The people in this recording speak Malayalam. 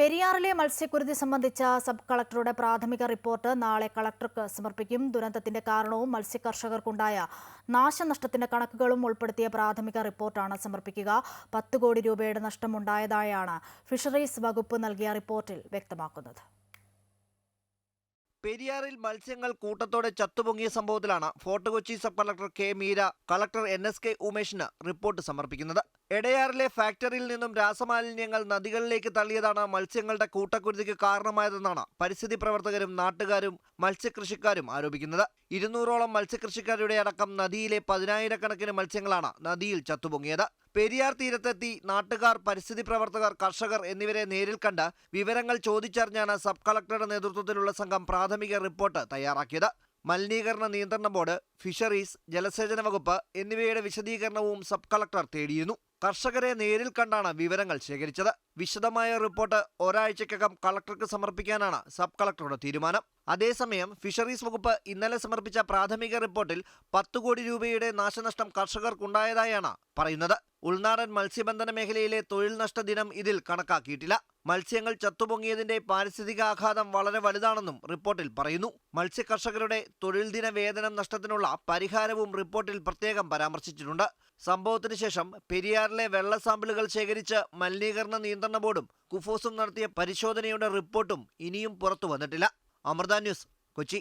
പെരിയാറിലെ മത്സ്യക്കുരുതി സംബന്ധിച്ച സബ് കളക്ടറുടെ പ്രാഥമിക റിപ്പോർട്ട് നാളെ കളക്ടർക്ക് സമർപ്പിക്കും. ദുരന്തത്തിന്റെ കാരണവും മത്സ്യകർഷകർക്കുണ്ടായ നാശനഷ്ടത്തിന്റെ കണക്കുകളും ഉൾപ്പെടുത്തിയ പ്രാഥമിക റിപ്പോർട്ടാണ് സമർപ്പിക്കുക. പത്ത് കോടി രൂപയുടെ നഷ്ടമുണ്ടായതായാണ് ഫിഷറീസ് വകുപ്പ് നൽകിയ റിപ്പോർട്ടിൽ വ്യക്തമാക്കുന്നത്. പെരിയാറിൽ മത്സ്യങ്ങൾ കൂട്ടത്തോടെ ചത്തുപൊങ്ങിയ സംഭവത്തിലാണ് fort Kochi sub collector K Meera collector N S K ഉമേഷിന് report സമർപ്പിക്കുന്നത്. എടയാറിലെ ഫാക്ടറിയിൽ നിന്നും രാസമാലിന്യങ്ങൾ നദികളിലേക്ക് തള്ളിയതാണ് മത്സ്യങ്ങളുടെ കൂട്ടക്കുരുതിക്ക് കാരണമായതെന്നാണ് പരിസ്ഥിതി പ്രവർത്തകരും നാട്ടുകാരും മത്സ്യകൃഷിക്കാരും ആരോപിക്കുന്നത്. ഇരുന്നൂറോളം മത്സ്യകൃഷിക്കാരുടെ അടക്കം നദിയിലെ പതിനായിരക്കണക്കിന് മത്സ്യങ്ങളാണ് നദിയിൽ ചത്തുപൊങ്ങിയത്. പെരിയാർ തീരത്തെത്തി നാട്ടുകാർ പരിസ്ഥിതി പ്രവർത്തകർ കർഷകർ എന്നിവരെ നേരിൽ കണ്ട് വിവരങ്ങൾ ചോദിച്ചറിഞ്ഞാണ് സബ് കളക്ടറുടെ നേതൃത്വത്തിലുള്ള സംഘം പ്രാഥമിക റിപ്പോർട്ട് തയ്യാറാക്കിയത്. മലിനീകരണ നിയന്ത്രണ ബോർഡ് ഫിഷറീസ് ജലസേചന വകുപ്പ് എന്നിവയുടെ വിശദീകരണവും സബ് കളക്ടർ തേടിയിരുന്നു. കർഷകരെ നേരിൽ കണ്ടാണ് വിവരങ്ങൾ ശേഖരിച്ചത്. വിശദമായ റിപ്പോർട്ട് ഒരാഴ്ചക്കകം കളക്ടർക്ക് സമർപ്പിക്കാനാണ് സബ് കളക്ടറുടെ തീരുമാനം. അതേസമയം ഫിഷറീസ് വകുപ്പ് ഇന്നലെ സമർപ്പിച്ച പ്രാഥമിക റിപ്പോർട്ടിൽ പത്ത് കോടി രൂപയുടെ നാശനഷ്ടം കർഷകർക്കുണ്ടായതായാണ് പറയുന്നത്. ഉൾനാടൻ മത്സ്യബന്ധന മേഖലയിലെ തൊഴിൽ നഷ്ട ദിനം ഇതിൽ കണക്കാക്കിയിട്ടില്ല. മത്സ്യങ്ങൾ ചത്തുപൊങ്ങിയതിന്റെ പാരിസ്ഥിതിക ആഘാതം വളരെ വലുതാണെന്നും റിപ്പോർട്ടിൽ പറയുന്നു. മത്സ്യകർഷകരുടെ തൊഴിൽ ദിന വേതനം നഷ്ടത്തിനുള്ള പരിഹാരവും റിപ്പോർട്ടിൽ പ്രത്യേകം പരാമർശിച്ചിട്ടുണ്ട്. സംഭവത്തിന് ശേഷം പെരിയാറിലെ വെള്ള സാമ്പിളുകൾ ശേഖരിച്ച് മലിനീകരണ നിയന്ത്രണ ബോർഡും കുഫോസും നടത്തിയ പരിശോധനയുടെ റിപ്പോർട്ടും ഇനിയും പുറത്തു വന്നിട്ടില്ല അമൃത ന്യൂസ് കൊച്ചി.